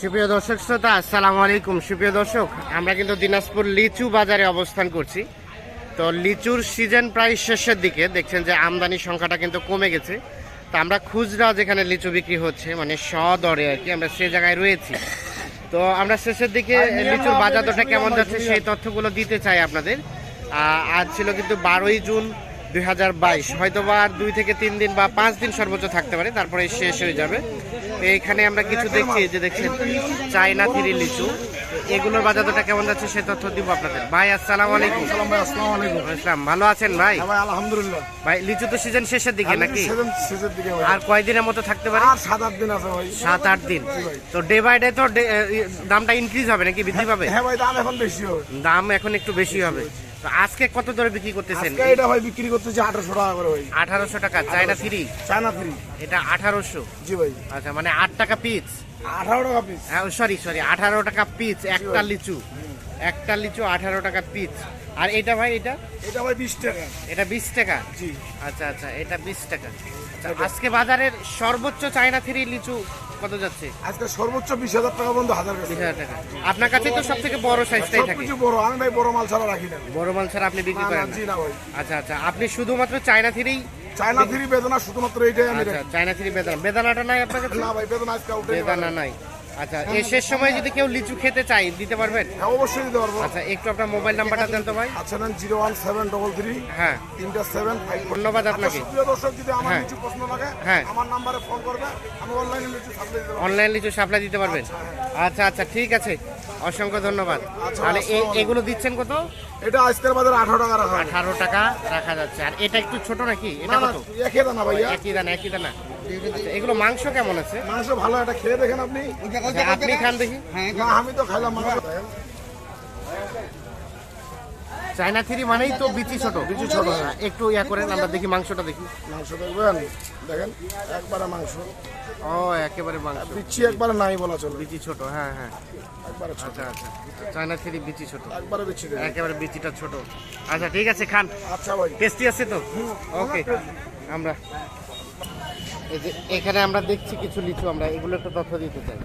সুপ্রিয় দর্শক শ্রোতা আসসালামু আলাইকুম। সুপ্রিয় দর্শক আমরা কিন্তু দিনাজপুর লিচু বাজারে অবস্থান করছি। তো লিচুর সিজন প্রায় শেষের দিকে দেখছেন যে আমদানি সংখ্যাটা কিন্তু কমে গেছে। তো আমরা খুচরা যেখানে লিচু বিক্রি হচ্ছে মানে শ দরে আর কি আমরা সে জায়গায় রয়েছি। তো আমরা শেষের দিকে লিচুর বাজার দরটা কেমন যাচ্ছে সেই তথ্যগুলো দিতে চাই আপনাদের। আজ ছিল কিন্তু বারোই জুন দুই হাজার বাইশ। হয়তো বা দুই থেকে তিন দিন বা পাঁচ দিন সর্বোচ্চ থাকতে পারে তারপরে শেষ হয়ে যাবে। এইখানে আমরা কিছু দেখছি যে দেখছেন চাইনা থ্রি লিচু এগুলোর বাজার দরটা কেমন যাচ্ছে সে তথ্য দিব আপনাদের। ভাই আসসালামু আলাইকুম। ভাই আসসালামু আলাইকুম। ইসলাম ভালো আছেন ভাই? হ্যাঁ ভাই আলহামদুলিল্লাহ। ভাই লিচু তো সিজন শেষের দিকে নাকি? সেজন শেষের দিকে আর কয়দিনের মতো থাকতে পারে? আর সাত আট দিন আছে ভাই। সাত আট দিন। তো ডে বাই ডে তো দামটা ইনক্রিজ হবে নাকি? বৃদ্ধি পাবে? হ্যাঁ ভাই দাম এখন বেশি হবে। দাম এখন একটু বেশি হবে। আজকে কত দরে বিক্রি করতেছেন? আজকে এটা ভাই বিক্রি করতেছি আঠারোশো টাকা করে ভাই। আঠারোশো টাকা। China three China free. এটা আঠারোশো? জি ভাই। আচ্ছা মানে আট টাকা পিস আঠারো টাকা পিস সরি সরি আঠারো টাকা পিস একটা লিচু। একটা লিচু আঠারো টাকা পিস আর এটা ভাই এটা? এটা ভাই বিশ টাকা। এটা বিশ টাকা? জি। আচ্ছা আচ্ছা এটা বিশ টাকা। আচ্ছা, আজকে বাজারের সর্বোচ্চ চায়না থ্রি লিচু কত যাচ্ছে? আজকে সর্বোচ্চ বিশ হাজার টাকা বন্ধু হাজার বিশ হাজার টাকা। আপনার কাছে তো সব থেকে বড় সাইজটাই থাকে। বড় আমি ভাই বড় মাল ছাড়া রাখি না। বড় মাল ছাড়া আপনি বিক্রি করেন না। আচ্ছা আচ্ছা। আপনি শুধুমাত্র চায়না থ্রি চায়না থ্রি বেদনা শুধুমাত্র এইটাই আমি আচ্ছা চায়না থ্রি বেদনা। বেদানাটা নাই আপনার কাছে? না ভাই বেদনা আজকে বেদানা নাই। আচ্ছা এই শেষ সময় যদি কেউ লিচু খেতে চাই দিতে পারবেন? হ্যাঁ অবশ্যই দিতে পারব। আচ্ছা একটু আপনার মোবাইল নাম্বারটা দেন তো ভাই আচ্ছা নেন zero one seven double three হ্যাঁ। তিনটা সেভেন ফাইভ ধন্যবাদ আপনাকে। দর্শক যদি আমার হ্যাঁ। প্রশ্ন হ্যাঁ। আমার নাম্বারে ফোন করবে আমি অনলাইনে কিছু সাপ্লাই দিতে অনলাইন লিচু সাপ্লাই দিতে পারবেন? আচ্ছা আচ্ছা ঠিক আছে। অসংখ্য ধন্যবাদ। আচ্ছা, তাহলে এগুলো দিচ্ছেন কত? এটা আজকের বাজারে আঠারো টাকা রাখা আঠারো টাকা রাখা যাচ্ছে। আর এটা একটু ছোট নাকি? এটা কত? একই দানা একই দানা একই দানা। আচ্ছা, এগুলো মাংস কেমন আছে? মাংস ভালো এটা খেয়ে দেখেন আপনি। আচ্ছা, আপনি খান দেখি। না আমি তো খাইলাম মাংস। চায়না থ্রি মানেই তো বিচি ছোট বিচি ছোট, একটু ইয়া করেন আমরা দেখি মাংসটা দেখি। মাংস দেখবেন? দেখেন একবারে মাংস। ও একেবারে মাংস। দিচ্ছি একবারে নাই বলা চলবে বিচি ছোট হ্যাঁ হ্যাঁ। একবারে ছোট। আচ্ছা আচ্ছা। চায়না থ্রি বিচি ছোট। একবারে দেখেন। একেবারে বিচিটা ছোট। আচ্ছা ঠিক আছে খান। আচ্ছা ভাই। টেস্টি আছে তো? ওকে আমরা এই যে এখানে আমরা দেখছি কিছু লিচু, আমরা এগুলো একটু তথ্য দিতে চাই।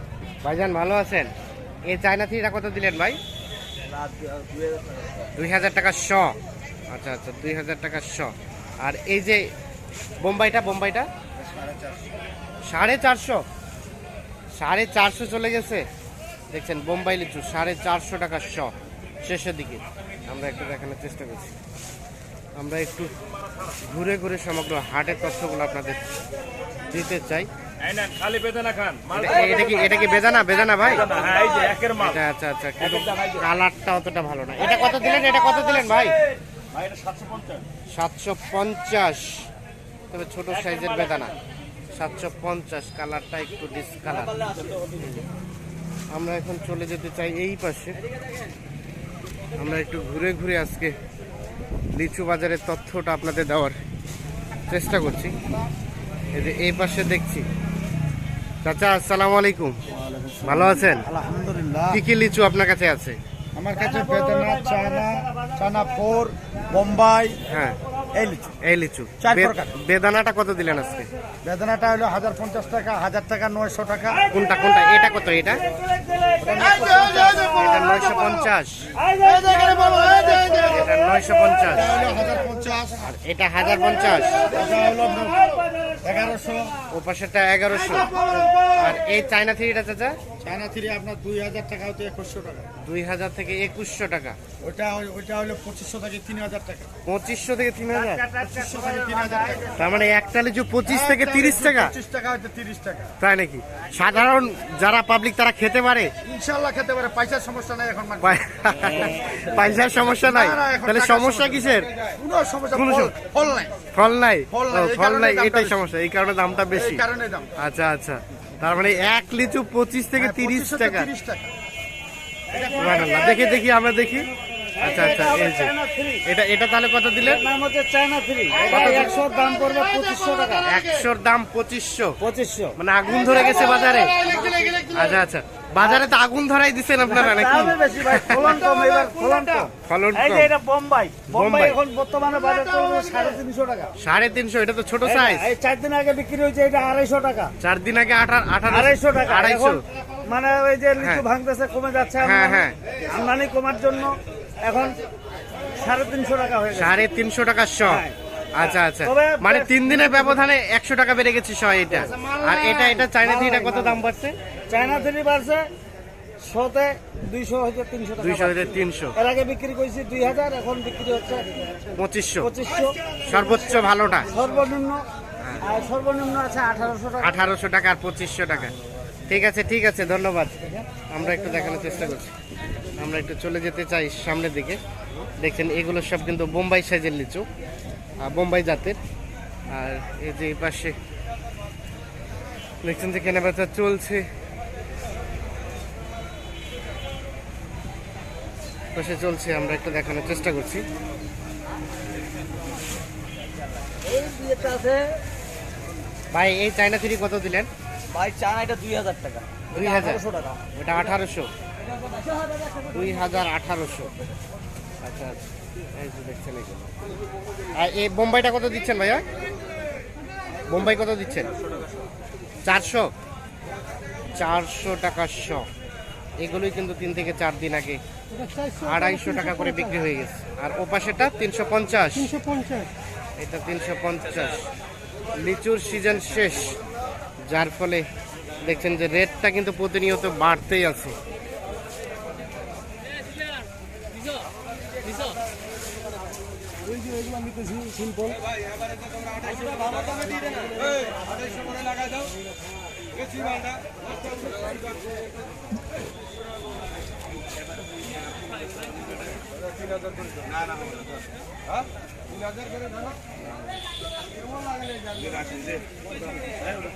ভাইজান, ভালো আছেন? এই চায়না থ্রিটা কত দিলেন ভাই? দুই হাজার টাকা শ। আচ্ছা আচ্ছা দুই হাজার টাকা শ। আর এই যে বোম্বাইটা বোম্বাইটা? সাড়ে চারশো। সাড়ে চারশো চলে গেছে। দেখছেন, বোম্বাই লিচু, সাড়ে চারশো টাকা শ। শেষের দিকে। আমরা একটু দেখানোর চেষ্টা করছি। আমরা একটু ঘুরে ঘুরে সমগ্র হাটের তথ্যগুলো আপনাদের দিতে চাই। এটা- কি এটা কি বেদানা? বেদানা ভাই? হ্যাঁ, আচ্ছা আচ্ছা কালারটা অতটা ভালো না। এটা কত দিলেন? এটা কত দিলেন ভাই? সাতশো পঞ্চাশ। সাতশো পঞ্চাশ। তবে ছোট সাইজের বেদানা। সাতশো পঞ্চাশ কালারটা একটু ডিসকালার আমরা এখন চলে যেতে চাই এই পাশে। আমরা একটু ঘুরে ঘুরে আজকে লিচু বাজারের তথ্যটা আপনাদের দেওয়ার চেষ্টা করছি। এই যে এই পাশে দেখছি। চাচা আসসালামু আলাইকুম। ভালো আছেন? আলহামদুলিল্লাহ। কি কি লিচু আপনার কাছে আছে? আমার কাছে বেদনা চানা চানা ফোর বোম্বাই হ্যাঁ। এই লিচু। এই লিচু। চার প্রকার। বেদানাটা কত দিলেন আজকে? বেদনাটা হলো হাজার পঞ্চাশ টাকা হাজার টাকা নয়শো টাকা। কোনটা কোনটা? এটা কত এটা? নয়শো পঞ্চাশ। নয়শো পঞ্চাশ। আর এটা হাজার পঞ্চাশ। এটা হলো এগারোশো। ও পাশেরটা এগারোশো। আর এই চায়না থ্রিটা চাচা? চায়না থ্রি আপনার দুই হাজার টাকা হতো একুশশো টাকা। দুই হাজার থেকে একুশশো টাকা। ওটা ওইটা হলো পঁচিশশো থেকে তিন হাজার টাকা। পঁচিশশো থেকে তিন হাজার টাকা তার মানে একটা লিচু পঁচিশ থেকে তিরিশ টাকা? পঁচিশ টাকা হয়তো তিরিশ টাকা। তাই নাকি? সাধারণ যারা পাবলিক তারা খেতে পারে? ইনশাল্লাহ খেতে পারে। পয়সার সমস্যা নাই এখন পয়সার সমস্যা নাই। তাহলে সমস্যা কিসের? কোনো সমস্যা ফল- নাই। ফল নাই? ফল নাই, এটাই সমস্যা। এই কারণে দামটা বেশি। কারণে দাম। আচ্ছা আচ্ছা। তার মানে এক লিচু পঁচিশ থেকে হ্যাঁ, তিরিশ টাকা। 30 টাকা। সুবহানাল্লাহ। দেখি দেখি আমরা দেখি। আচ্ছা আচ্ছা এই যে। এটা এটা তাহলে কত দিলেন নাম হচ্ছে চায়না থ্রি একশো দাম পড়বে পঁচিশশো টাকা। একশোর দাম পঁচিশশো? পঁচিশশো। মানে আগুন ধরে গেছে বাজারে? আচ্ছা আচ্ছা। বাজারে তো আগুন ধরাই দিচ্ছেন আপনারা নাকি? বেশি ভাই ফলন কম এবার ফলন কম। ফলন এই যে এটা বোম্বাই। বোম্বাই বোম্বাই। এখন বর্তমানে বাজার চলবে সাড়ে তিনশো টাকা। সাড়ে তিনশো এটা তো ছোট সাইজ এই চার দিন আগে বিক্রি হয়েছে এটা আড়াইশো টাকা। চার দিন আগে আঠারো আঠারো আড়াইশো টাকা। আড়াইশো। এখন মানে ওই যে লিচু হ্যাঁ। ভাঙতেছে কমে যাচ্ছে হ্যাঁ, হ্যাঁ। আমদানি কমার জন্য এখন সাড়ে তিনশো টাকা হয়ে সাড়ে তিনশো টাকা শ। হ্যাঁ। আচ্ছা আচ্ছা। মানে তিন দিনের ব্যবধানে একশো টাকা বেড়ে গেছে শ এটা। আর এটা এটা চাইনা থেকে এটা কত দাম বাড়ছে? চায়না থ্রি বাড়ছে শোতে দুইশো হচ্ছে তিনশো দুইশো বাড়ছে। তিনশো। এর আগে বিক্রি করেছি দুই হাজার এখন বিক্রি হচ্ছে পঁচিশশো। পঁচিশশো। সর্বোচ্চ ভালোটা। সর্বনিম্ন সর্বনিম্ন আছে আঠারোশো টাকা। আঠারোশো টাকা আর পঁচিশশো টাকা। ঠিক আছে ঠিক আছে, ধন্যবাদ। আমরা একটু দেখানোর চেষ্টা করছি। আমরা একটু চলে যেতে চাই সামনের দিকে। দেখছেন, এগুলো সব কিন্তু বোম্বাই সাইজের লিচু বোম্বাই জাতের। আর এই যে পাশে দেখছেন যে কেনাবেচা চলছে। পাশে চলছে, আমরা একটু দেখানোর চেষ্টা করছি। ভাই, এই চাইনা থ্রি কত দিলেন? ভাই চায়না এটা দুই হাজার টাকা। দুই হাজার। টাকা। ওটা আঠারোশো। দুই হাজার আঠারোশো। আচ্ছা এই যে দেখছেন আর এই বোম্বাইটা কত দিচ্ছেন ভাইয়া? বোম্বাই কত দিচ্ছেন? চারশো। চারশো টাকা শ এগুলোই কিন্তু তিন থেকে চার দিন আগে আড়াইশো টাকা করে বিক্রি হয়ে গেছে। আর ও পাশেটা তিনশো পঞ্চাশ। এটা তিনশো পঞ্চাশ। লিচুর সিজন শেষ। যার ফলে দেখছেন যে রেটটা কিন্তু প্রতিনিয়ত বাড়তেই আছে। তো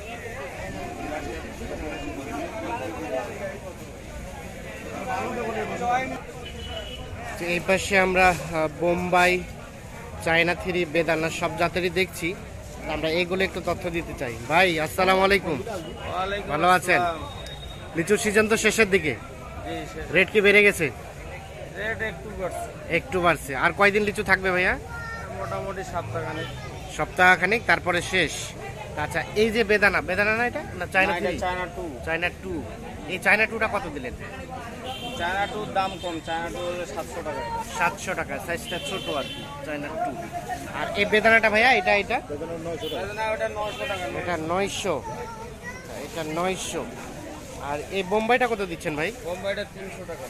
এই পাশে আমরা বোম্বাই চায়না থ্রি বেদানা সব জাতেরই দেখছি। আমরা এগুলো একটু তথ্য দিতে চাই। ভাই আসসালামু আলাইকুম। ভালো আছেন? লিচুর সিজন তো শেষের দিকে। রেট কি বেড়ে গেছে? একটু বাড়ছে। আর কয়দিন লিচু থাকবে ভাইয়া? মোটামুটি সাত টাকা নেই সপ্তাহ খানিক তারপরে শেষ। আচ্ছা এই যে বেদানা বেদানা না এটা? না China China two China two এই চায়না টুটা কত দিলেন? চায়না টুর দাম কম চায়না টু সাতশো টাকা। সাতশো টাকা সাইজটা ছোট আর কি চায়না টু আর এই বেদানাটা ভাইয়া এটা এটা? ওটা নশো টাকা এটা নয়শো। এটা নয়শো। আর এই বোম্বাইটা কত দিচ্ছেন ভাই? বোম্বাইটা তিনশো টাকা।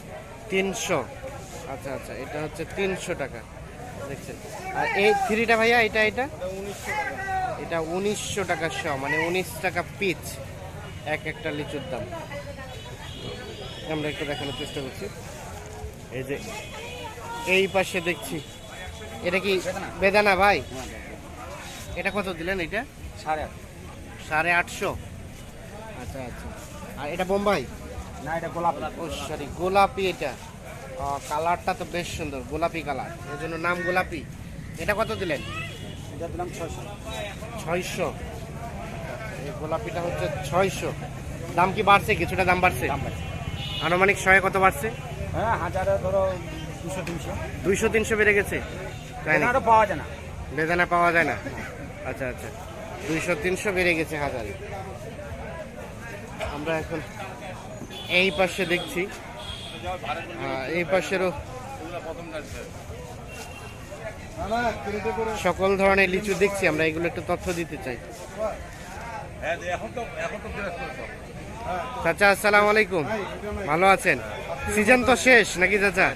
তিনশো। আচ্ছা আচ্ছা এটা হচ্ছে তিনশো টাকা। দেখছেন? আর এই থ্রিটা ভাইয়া এটা এটা? এটা উনিশশো টাকা। এটা উনিশশো টাকা শ মানে উনিশ টাকা পিচ এক একটা লিচুর দাম। আমরা একটু দেখানোর চেষ্টা করছি। এই যে এই পাশে দেখছি। এটা কি বেদানা ভাই? এটা কত দিলেন এটা? সাড়ে সাড়ে আটশো। আচ্ছা আচ্ছা। আর এটা বোম্বাই? না এটা গোলাপ। ও সরি গোলাপি এটা। কালারটা তো বেশ সুন্দর গোলাপি কালার। এর জন্য নাম গোলাপি। এটা কত দিলেন? এটা দিলাম ছয়শো। ছয়শো। এই গোলাপিটা হচ্ছে ছয়শো। দাম কি বাড়ছে? কিছুটা দাম বাড়ছে। আনুমানিক শয়ে কত বাড়ছে? হ্যাঁ হাজারে ধরো দুশো তিনশো। দুইশো তিনশো বেড়ে গেছে? তাই না পাওয়া যায় না। বেদানা পাওয়া যায় না? আচ্ছা আচ্ছা। দুইশো তিনশো বেড়ে গেছে হাজারে। আমরা এখন এই পাশে দেখছি। এই পাশেরও সকল ধরনের লিচু দেখছি। আমরা এগুলো একটু তথ্য দিতে চাই। এখন তো এখন তো। চাচা আসসালামু আলাইকুম। ভালো আছেন? সিজন তো শেষ নাকি চাচা?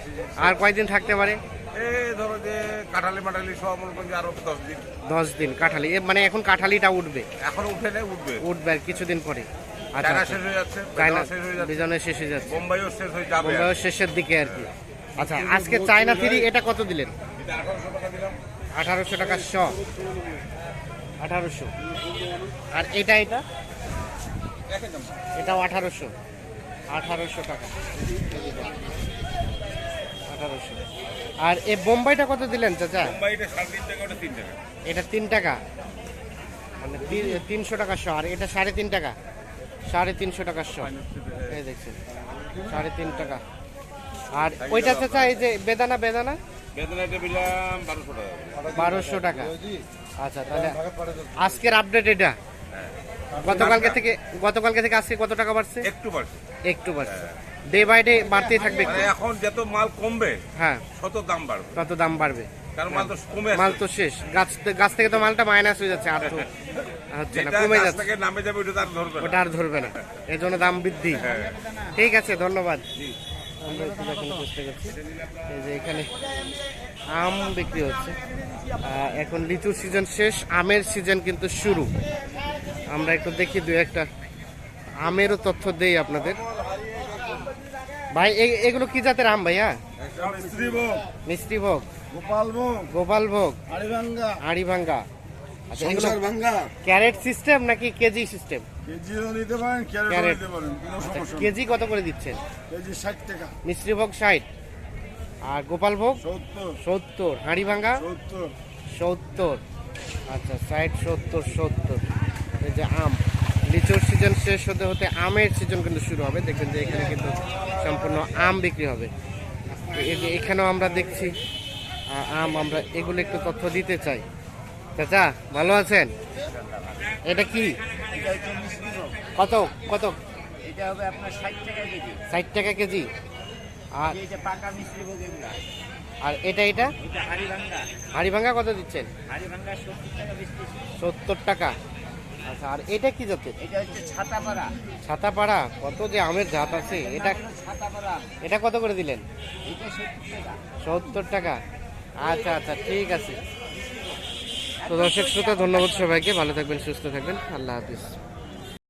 আর কয়দিন থাকতে পারে? দশ দিন। কাঠালি। মানে এখন কাঠালিটা উঠবে? এখন উঠে উঠবে। উঠবে আর কিছুদিন পরে। শেষের দিকে আর কি। আচ্ছা আজকে চায়না থ্রি এটা কত দিলেন? আঠারোশো টাকা শ আঠারোশো। আর এটা এটা? এটাও আঠারোশো। আঠারোশো টাকা। আঠারোশো। আর এই বোম্বাইটা কত দিলেন চাচা? এটা তিন টাকা? মানে তিনশো টাকা শ। আর এটা সাড়ে তিন টাকা? সাড়ে তিনশো টাকা শ। এই দেখছেন। সাড়ে তিন টাকা। আর ওইটা চাচা এই যে বেদানা বেদানা? বারোশো টাকা। বারোশো টাকা। আচ্ছা তাহলে আজকের আপডেট এটা। গতকালকে থেকে গতকালকে থেকে আজকে কত টাকা বাড়ছে? একটু বাড়ছে। একটু বাড়ছে। ডে বাই ডে বাড়তেই থাকবে মানে এখন যত মাল কমবে হ্যাঁ। তত দাম বাড়বে। তত দাম বাড়বে। কারণ মাল তো কমে মাল তো শেষ। গাছ গাছ থেকে তো মালটা মাইনাস হয়ে যাচ্ছে আর হচ্ছে না কমে যাচ্ছে। নামে যাবে ওটা তার ধরবে ওটা আর ধরবে না। এই জন্য দাম বৃদ্ধি। হ্যাঁ। ঠিক আছে ধন্যবাদ। আমরা একটু দেখানোর চেষ্টা করছি এই যে এখানে আম বিক্রি হচ্ছে। এখন লিচুর সিজন শেষ আমের সিজন কিন্তু শুরু। আমরা একটু দেখি দু একটা আমেরও তথ্য দেই আপনাদের। ভাই এগুলো কি জাতের আম ভাইয়া? মিষ্টি ভোগ। গোপালভোগ গোপাল ভোগ। আড়িভাঙ্গা। আচ্ছা এগুলো ক্যারেট সিস্টেম নাকি কেজি সিস্টেম? নেই। কেজি কত করে দিচ্ছেন? ভোগ ষাট। আর গোপাল ভোগ? সত্তর। হাঁড়ি ভাঙ্গা সত্তর। আচ্ছা ষাট সত্তর সত্তর। এই যে আম। লিচুর সিজন শেষ হতে হতে আমের সিজন কিন্তু শুরু হবে। দেখবেন যে এখানে কিন্তু সম্পূর্ণ আম বিক্রি হবে। এই যে এখানেও আমরা দেখছি আম আমরা এগুলো একটু তথ্য দিতে চাই। চাচা ভালো আছেন? এটা কি? কত কত? এটা হবে আপনার ষাট টাকা কেজি। ষাট টাকা কেজি? আর এই পাকা মিষ্টি ভোগ আর এটা এটা? এটা হাড়ি ভাঙ্গা। হাঁড়ি ভাঙ্গা কত দিচ্ছেন? হাড়ি ভাঙ্গা সত্তর টাকা সত্তর টাকা। আচ্ছা আর এটা কি জাতের? এটা হচ্ছে ছাতাপাড়া। ছাতাপাড়া? কত যে আমের জাত আছে এটা ছাতাপাড়া এটা কত করে দিলেন? এটা সত্তর টাকা। আচ্ছা আচ্ছা ঠিক আছে। তো দর্শক শ্রোতা ধন্যবাদ সবাইকে। ভালো থাকবেন সুস্থ থাকবেন। আল্লাহ হাফিজ।